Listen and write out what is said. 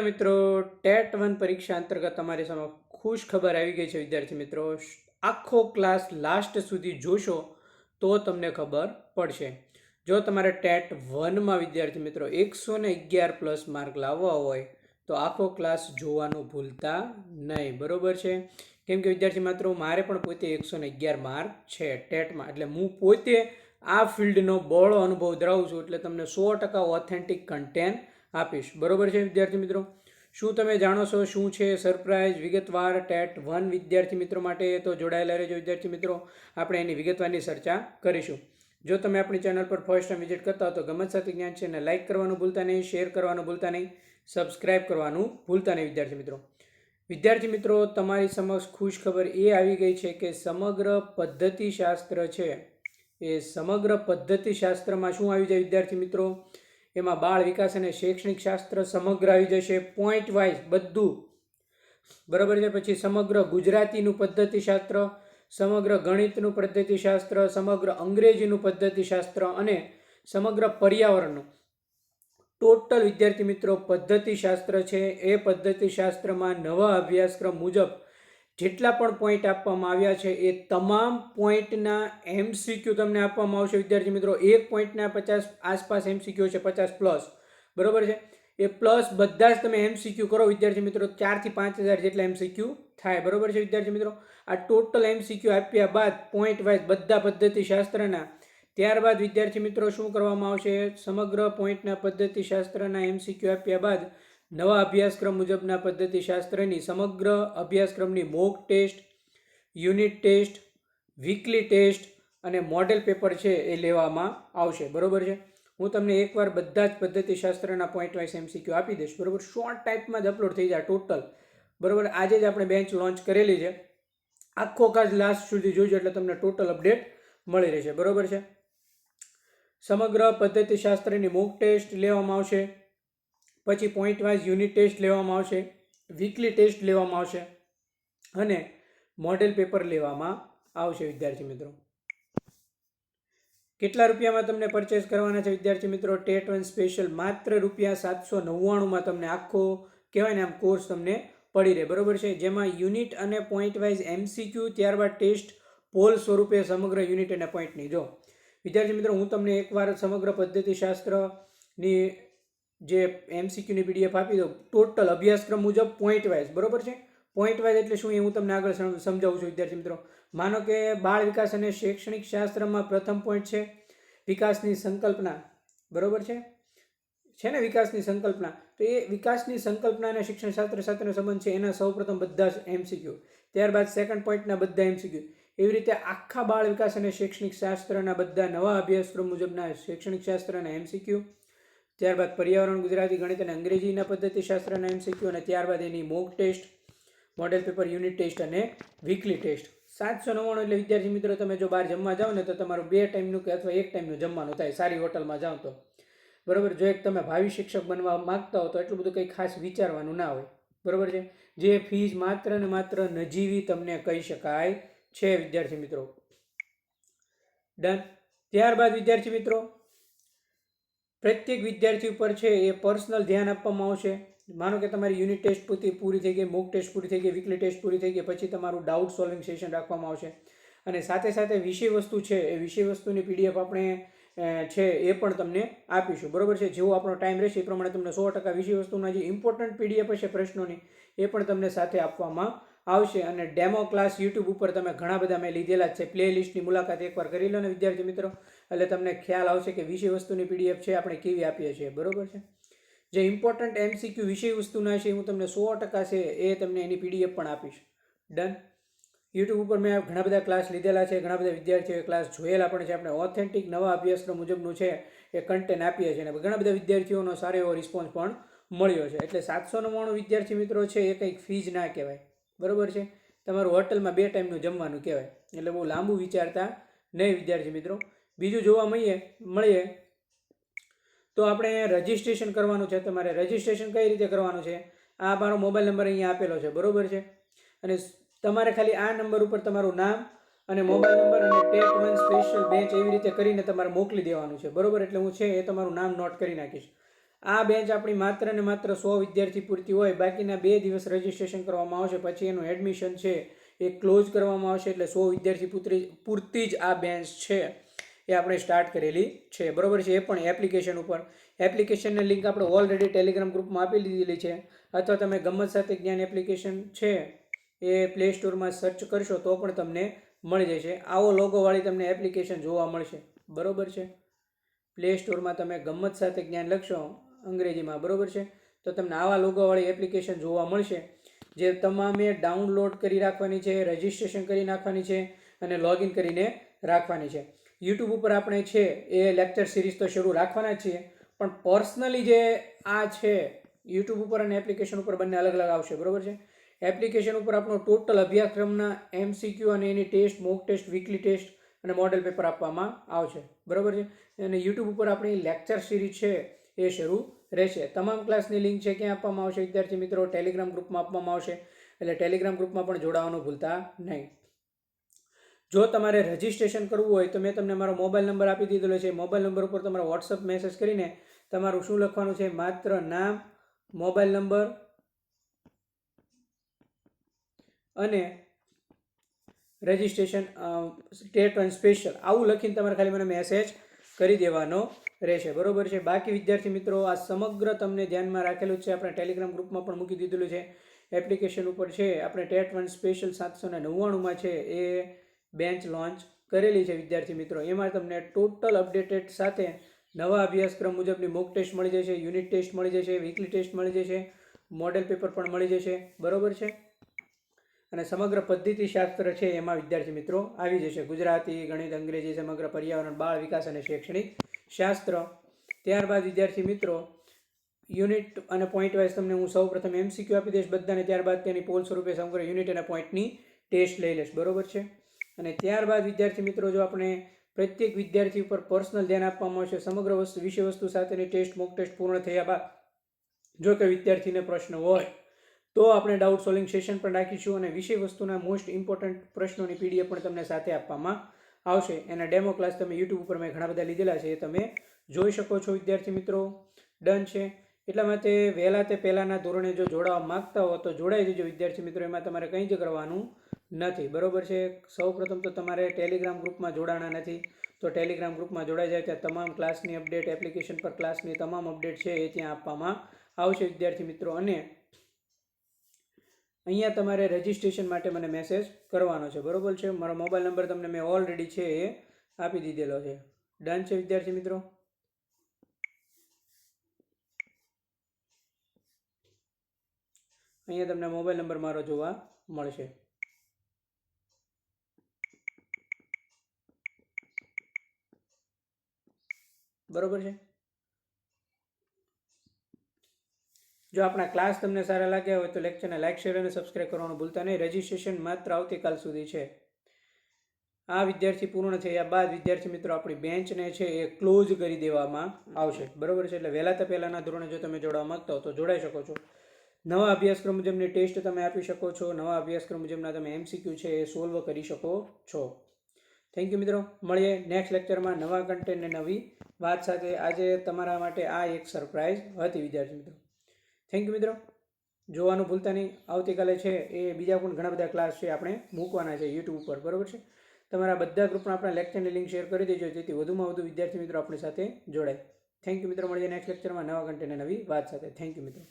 મિત્રો, TET one પરીક્ષા અંતર્ગત તમારી સામે ખુશ ખબર આવી ગઈ છે, વિદ્યાર્થી મિત્રો. આખો ક્લાસ લાસ્ટ સુધી જોશો તો તમને ખબર પડશે. જો તમારે ટેટ વનમાં, વિદ્યાર્થી મિત્રો, એકસો ને અગિયાર પ્લસ માર્ક લાવવા હોય, તો આખો ક્લાસ જોવાનું ભૂલતા નહીં. બરાબર છે? કેમ કે, વિદ્યાર્થી મિત્રો, મારે પણ પોતે એકસો ને અગિયાર માર્ક છે ટેટમાં. એટલે હું પોતે આ ફિલ્ડનો બહોળો અનુભવ ધરાવું છું. એટલે તમને સો ટકા ઓથેન્ટિક કન્ટેન્ટ આપીશ. બરોબર છે વિદ્યાર્થી મિત્રો? શું તમે જાણો છો શું છે સરપ્રાઇઝ વિગતવાર ટેટ વન વિદ્યાર્થી મિત્રો માટે? તો જોડાયેલા રહેજો વિદ્યાર્થી મિત્રો. આપણે એની વિગતવારની ચર્ચા કરીશું. જો તમે આપણી ચેનલ પર ફર્સ્ટ ટાઈમ વિઝિટ કરતા હો તો ગમત સાથે જ્ઞાન છે ને લાઇક કરવાનું ભૂલતા નહીં, શેર કરવાનું ભૂલતા નહીં, સબસ્ક્રાઇબ કરવાનું ભૂલતા નહીં વિદ્યાર્થી મિત્રો. વિદ્યાર્થી મિત્રો, તમારી સમક્ષ ખુશ ખબર એ આવી ગઈ છે કે સમગ્ર પદ્ધતિશાસ્ત્ર છે એ સમગ્ર પદ્ધતિશાસ્ત્રમાં શું આવી જાય વિદ્યાર્થી મિત્રો? એમાં બાળ વિકાસ અને શૈક્ષણિક શાસ્ત્ર સમગ્ર આવી જશે પોઈન્ટ વાઇઝ બધું. બરાબર છે? પછી સમગ્ર ગુજરાતીનું પદ્ધતિશાસ્ત્ર, સમગ્ર ગણિતનું પદ્ધતિશાસ્ત્ર, સમગ્ર અંગ્રેજીનું પદ્ધતિશાસ્ત્ર અને સમગ્ર પર્યાવરણનું. ટોટલ વિદ્યાર્થી મિત્રો, પદ્ધતિશાસ્ત્ર છે. એ પદ્ધતિશાસ્ત્રમાં નવા અભ્યાસક્રમ મુજબ જેટલા પણ પોઈન્ટ આપવામાં આવ્યા છે, એ તમામ પોઈન્ટના એમસીક્યુ તમને આપવામાં આવશે. વિદ્યાર્થી મિત્રો, એક પોઈન્ટના પચાસ, આસપાસ એમસીક્યુ છે પચાસ પ્લસ બરોબર છે? એ પ્લસ બધા જ તમે એમસીક્યુ કરો. વિદ્યાર્થી મિત્રો ચારથી પાંચ હજાર જેટલા એમસીક્યુ થાય. બરોબર છે, વિદ્યાર્થી મિત્રો? આ ટોટલ એમસીક્યુ આપ્યા બાદ પોઈન્ટ વાઇઝ બધા પદ્ધતિશાસ્ત્રના ત્યારબાદ વિદ્યાર્થી મિત્રો, શું કરવામાં આવશે? સમગ્ર પોઈન્ટના પદ્ધતિશાસ્ત્રના એમસીક્યુ આપ્યા બાદ નવા અભ્યાસક્રમ મુજબના પદ્ધતિશાસ્ત્રની સમગ્ર અભ્યાસક્રમની mock test, unit test, weekly test અને મોડેલ પેપર છે એ લેવામાં આવશે. બરાબર છે? હું તમને એકવાર બધા જ પદ્ધતિશાસ્ત્રના પોઈન્ટ વાઇઝ એમસીક્યુ આપી દઈશ. બરાબર? શોર્ટ ટાઈપમાં જ અપલોડ થઈ જાય ટોટલ બરોબર? આજે જ આપણે બેન્ચ લોન્ચ કરેલી છે. આખો કાજ લાસ્ટ સુધી જોજો એટલે તમને ટોટલ અપડેટ મળી રહેશે. બરોબર છે? સમગ્ર પદ્ધતિશાસ્ત્રની મોક ટેસ્ટ લેવામાં આવશે. પછી પોઈન્ટ વાઇઝ યુનિટ ટેસ્ટ લેવામાં આવશે વીકલી ટેસ્ટ લેવામાં આવશે અને મોડેલ પેપર લેવામાં આવશે, વિદ્યાર્થી મિત્રો. કેટલા રૂપિયામાં તમને પરચેસ કરવાના છે, વિદ્યાર્થી મિત્રો? ટેટ વન સ્પેશિયલ માત્ર રૂપિયા સાતસો નવ્વાણુંમાં તમને આખો, કહેવાય ને આમ કોર્સ તમને પડી રહે. બરોબર છે? જેમાં યુનિટ અને પોઈન્ટ વાઇઝ એમસીક્યુ ત્યારબાદ ટેસ્ટ પોલ સ્વરૂપે સમગ્ર યુનિટ અને પોઈન્ટની જો, વિદ્યાર્થી મિત્રો, હું તમને એકવાર સમગ્ર પદ્ધતિશાસ્ત્રની જે એમસીક્યુની પીડીએફ આપી દઉં ટોટલ અભ્યાસક્રમ મુજબ પોઈન્ટ વાઇઝ બરોબર છે? પોઈન્ટ વાઇઝ એટલે શું? એ હું તમને આગળ સમજાવું છું, વિદ્યાર્થી મિત્રો. માનો કે બાળ વિકાસ અને શૈક્ષણિક શાસ્ત્રમાં પ્રથમ પોઈન્ટ છે વિકાસની સંકલ્પના, બરોબર છે? છે ને વિકાસની સંકલ્પના? તો એ વિકાસની સંકલ્પના અને શિક્ષણ શાસ્ત્ર સાથેનો સંબંધ છે, એના સૌપ્રથમ બધા જ એમસીક્યુ ત્યારબાદ સેકન્ડ પોઈન્ટના બધા એમસીક્યુ એવી રીતે આખા બાળ વિકાસ અને શૈક્ષણિક શાસ્ત્રના બધા નવા અભ્યાસક્રમ મુજબના શૈક્ષણિક શાસ્ત્રના એમસીક્યુ ત્યારબાદ પર્યાવરણ, ગુજરાતી ગણિત અને અંગ્રેજીના પદ્ધતિશાસ્ત્રના એમસીક્યુ અને ત્યારબાદ એની mock test, model paper unit test અને વીકલી ટેસ્ટ. સાતસો નવ્વાણું એટલે વિદ્યાર્થી મિત્રો, તમે જો બહાર જમવા જાઓ ને તો તમારું બે ટાઈમનું કે અથવા એક ટાઈમનું જમવાનું થાય, સારી હોટલમાં જાઓ તો. બરોબર? જો એક તમે ભાવિ શિક્ષક બનવા માગતા હો તો એટલું બધું કંઈ ખાસ વિચારવાનું ના હોય. બરોબર છે? જે ફીસ માત્ર ને માત્ર નજીવી તમને કહી શકાય છે, વિદ્યાર્થી મિત્રો. ડન. ત્યારબાદ વિદ્યાર્થી મિત્રો પ્રત્યેક વિદ્યાર્થી ઉપર છે એ પર્સનલ ધ્યાન આપવામાં આવશે. માનો કે તમારી યુનિટ ટેસ્ટ પૂરતી પૂરી થઈ ગઈ, મોક ટેસ્ટ પૂરી થઈ ગઈ, વીકલી ટેસ્ટ પૂરી થઈ ગઈ, પછી તમારું ડાઉટ સોલ્વિંગ સેશન રાખવામાં આવશે. અને સાથે સાથે વિષય વસ્તુ છે, એ વિષય વસ્તુની પીડીએફ આપણે છે એ પણ તમને આપીશું. બરોબર છે? જેવો આપણો ટાઈમ રહેશે એ પ્રમાણે તમને સો ટકા વિષય વસ્તુના જે ઇમ્પોર્ટન્ટ પીડીએફ હશે પ્રશ્નોની, એ પણ તમને સાથે આપવામાં આવશે. અને ડેમો ક્લાસ યુટ્યુબ ઉપર તમે ઘણા બધા મેં લીધેલા છે. પ્લે લિસ્ટની મુલાકાત એકવાર કરી લો ને વિદ્યાર્થી મિત્રો. એટલે તમને ખ્યાલ આવશે કે વિષય વસ્તુની પીડીએફ છે, આપણે કેવી આપીએ છીએ. બરોબર છે? જે ઇમ્પોર્ટન્ટ એમસીક્યુ વિષય વસ્તુના છે, હું તમને સો ટકા છે, એ તમને એની પીડીએફ પણ આપીશ. ડન યુટ્યુબ ઉપર મેં ઘણા બધા ક્લાસ લીધેલા છે, ઘણા બધા વિદ્યાર્થીઓએ ક્લાસ જોયેલા પણ છે. આપણે ઓથેન્ટિક નવા અભ્યાસક્રમ મુજબનું છે, એ કન્ટેન્ટ આપીએ છીએ. અને ઘણા બધા વિદ્યાર્થીઓનો સારો એવો રિસ્પોન્સ પણ મળ્યો છે. એટલે સાતસો નવ્વાણું વિદ્યાર્થી મિત્રો છે, એ કંઈક ફીજ ના કહેવાય. બરાબર છે? તમારું હોટલમાં બે ટાઈમનું જમવાનું કહેવાય. એટલે બહુ લાંબુ વિચારતા નહીં વિદ્યાર્થી મિત્રો. બીજું જોવા મળીએ મળીએ. તો આપણે રજિસ્ટ્રેશન કરવાનું છે, તમારે રજિસ્ટ્રેશન કઈ રીતે કરવાનું છે? આ મારો મોબાઈલ નંબર અહીંયા આપેલો છે, બરોબર છે? અને તમારે ખાલી આ નંબર ઉપર તમારું નામ અને મોબાઈલ નંબર અને ટેટ વન સ્પેશિયલ બેચ એવી રીતે કરીને તમારે મોકલી દેવાનું છે, બરોબર? એટલે હું છે એ તમારું નામ નોટ કરી નાખીશ. આ બેન્ચ આપણી માત્ર ને માત્ર સો વિદ્યાર્થી પૂરતી હોય, બાકીના બે દિવસ રજીસ્ટ્રેશન કરવામાં આવશે, પછી એનું એડમિશન છે એ ક્લોઝ કરવામાં આવશે, એટલે સો વિદ્યાર્થી પૂરતી પૂરતી જ આ બેન્ચ છે. એ આપણે સ્ટાર્ટ કરેલી છે. બરોબર છે? એ પણ એપ્લિકેશન ઉપર. એપ્લિકેશનની લિંક આપણે ઓલરેડી ટેલિગ્રામ ગ્રુપમાં આપી દીધેલી છે. અથવા તમે ગમત સાથે જ્ઞાન એપ્લિકેશન છે, એ પ્લે સ્ટોરમાં સર્ચ કરશો તો પણ તમને મળી જશે. આવો લોગોવાળી તમને એપ્લિકેશન જોવા મળશે. બરોબર છે? પ્લે સ્ટોરમાં તમે ગમત સાથે જ્ઞાન લખશો અંગ્રેજીમાં. બરોબર છે? તો તમને આવા લોગોવાળી એપ્લિકેશન જોવા મળશે, જે તમામે ડાઉનલોડ કરી રાખવાની છે રજિસ્ટ્રેશન કરી નાખવાની છે અને લોગિન કરીને રાખવાની છે. યુટ્યુબ ઉપર આપણે છે એ લેક્ચર સિરીઝ તો શરૂ રાખવાના છીએ, પણ પર્સનલી જે આ છે યુટ્યુબ ઉપર અને એપ્લિકેશન ઉપર બંને અલગ અલગ આવશે, બરાબર છે? એપ્લિકેશન ઉપર આપણો ટોટલ અભ્યાસક્રમના એમસીક્યુ અને એની test mock test weekly test અને મોડેલ પેપર આપવામાં આવશે, બરાબર છે? અને યુટ્યુબ ઉપર આપણી લેક્ચર સિરીઝ છે એ શરૂ રહેશે. તમામ ક્લાસની લિંક છે ક્યાં આપવામાં આવશે? વિદ્યાર્થી મિત્રો ટેલિગ્રામ ગ્રુપમાં આપવામાં આવશે. એટલે ટેલિગ્રામ ગ્રુપમાં પણ જોડાવાનું ભૂલતા નહીં. જો તમારે રજિસ્ટ્રેશન કરવું હોય તો મેં તમને મારો મોબાઈલ નંબર આપી દીધેલો છે. મોબાઈલ નંબર ઉપર તમારો વોટ્સઅપ મેસેજ કરીને તમારું શું લખવાનું છે? માત્ર નામ મોબાઈલ નંબર અને રજિસ્ટ્રેશન સ્ટેટ વન સ્પેશિયલ આવું લખીને તમારે ખાલી મને મેસેજ કરી દેવાનો રહેશે. બરોબર છે? બાકી વિદ્યાર્થી મિત્રો, આ સમગ્ર તમને ધ્યાનમાં રાખેલું છે. આપણે ટેલિગ્રામ ગ્રુપમાં પણ મૂકી દીધેલું છે. એપ્લિકેશન ઉપર છે. આપણે ટેટ વન સ્પેશિયલ સાતસો ને નવ્વાણુંમાં છે. એ બેન્ચ લોન્ચ કરેલી છે, વિદ્યાર્થી મિત્રો. એમાં તમને ટોટલ અપડેટેડ સાથે નવા અભ્યાસક્રમ મુજબની મોક ટેસ્ટ મળી જશે, યુનિટ ટેસ્ટ મળી જશે, વીકલી ટેસ્ટ મળી જશે, મોડેલ પેપર પણ મળી જશે. બરોબર છે? અને સમગ્ર પદ્ધતિશાસ્ત્ર છે એમાં, વિદ્યાર્થી મિત્રો, આવી જશે. ગુજરાતી, ગણિત, અંગ્રેજી, સમગ્ર પર્યાવરણ, બાળ વિકાસ અને શૈક્ષણિક શાસ્ત્ર. ત્યારબાદ, વિદ્યાર્થી મિત્રો, યુનિટ અને પોઈન્ટ વાઇઝ તમને હું સૌ પ્રથમ એમસીક્યુ આપી દઈશ બધાને. ત્યારબાદ તેની પોલ સ્વરૂપે સમગ્ર યુનિટ અને પોઈન્ટની ટેસ્ટ લઈ લઈશ. બરોબર છે? અને ત્યારબાદ વિદ્યાર્થી મિત્રો, જો આપણે પ્રત્યેક વિદ્યાર્થી ઉપર પર્સનલ ધ્યાન આપવામાં આવશે, સમગ્ર વસ્તુ, વિષય વસ્તુ સાથેની ટેસ્ટ, મોક ટેસ્ટ પૂર્ણ થયા બાદ, જો કે વિદ્યાર્થીને પ્રશ્ન હોય, તો આપણે ડાઉટ સોલ્વિંગ સેશન પણ રાખીશું અને વિષય વસ્તુના મોસ્ટ ઇમ્પોર્ટન્ટ પ્રશ્નોની પીડીએફ પણ તમને સાથે આપવામાં આવશે. એના ડેમો ક્લાસ તમે યુટ્યુબ ઉપર મેં ઘણા બધા લીધેલા છે, એ તમે જોઈ શકો છો, વિદ્યાર્થી મિત્રો. ડન છે. એટલા માટે વહેલા તે પહેલાંના ધોરણે જો જોડાવા માગતા હો, તો જોડાઈ જજો વિદ્યાર્થી મિત્રો. એમાં તમારે કંઈ જ કરવાનું નથી. બરોબર છે? સૌ પ્રથમ તો તમારે ટેલિગ્રામ ગ્રુપમાં જોડાણા નથી. તો ટેલિગ્રામ ગ્રુપમાં જોડાઈ જાય ત્યાં તમામ ક્લાસની અપડેટ, એપ્લિકેશન પર ક્લાસની તમામ અપડેટ છે એ ત્યાં આપવામાં આવશે. વિદ્યાર્થી મિત્રો, અને અહીંયા તમારે રજિસ્ટ્રેશન માટે મને મેસેજ કરવાનો છે. બરોબર છે? મારો મોબાઈલ નંબર તમને મેં ઓલરેડી છે એ આપી દીધેલો છે. ડન છે વિદ્યાર્થી મિત્રો? અહીંયા તમને મોબાઈલ નંબર મારો જોવા મળશે. બરોબર છે? જો આપણા ક્લાસ તમને સારા લાગ્યા હોય તો લેક્ચરને લાઇક શેર અને સબસ્ક્રાઇબ કરવાનું ભૂલતા નહીં. રજિસ્ટ્રેશન માત્ર આવતીકાલ સુધી છે. આ વિદ્યાર્થી પૂર્ણ થયા બાદ વિદ્યાર્થી મિત્રો આપણી બેન્ચને છે એ ક્લોઝ કરી દેવામાં આવશે. બરોબર છે? એટલે વહેલા તો પહેલાંના ધોરણે જો તમે જોડવા માંગતા હો તો જોડાઈ શકો છો. નવા અભ્યાસક્રમ મુજબની ટેસ્ટ તમે આપી શકો છો, નવા અભ્યાસક્રમ મુજબના તમે એમસીક્યુ છે એ સોલ્વ કરી શકો છો. થેન્ક યુ મિત્રો. મળીએ નેક્સ્ટ લેક્ચરમાં નવા કન્ટેન્ટ નવી વાત સાથે આજે તમારા માટે આ એક સરપ્રાઇઝ હતી, વિદ્યાર્થી મિત્રો. થેન્ક યુ મિત્રો. જોવાનું ભૂલતા નહીં. આવતીકાલે છે એ બીજા પણ ઘણા બધા ક્લાસ છે આપણે મૂકવાના છે યુટ્યુબ ઉપર, બરોબર છે? તમારા બધા ગ્રુપમાં આપણા લેક્ચરની લિંક શેર કરી દેજો, જેથી વધુમાં વધુ વિદ્યાર્થી મિત્રો આપણી સાથે જોડાય. થેન્ક યુ મિત્રો. મળીએ નેક્સ્ટ લેક્ચરમાં નવા કન્ટેન્ટ નવી વાત સાથે. થેન્ક યુ મિત્રો.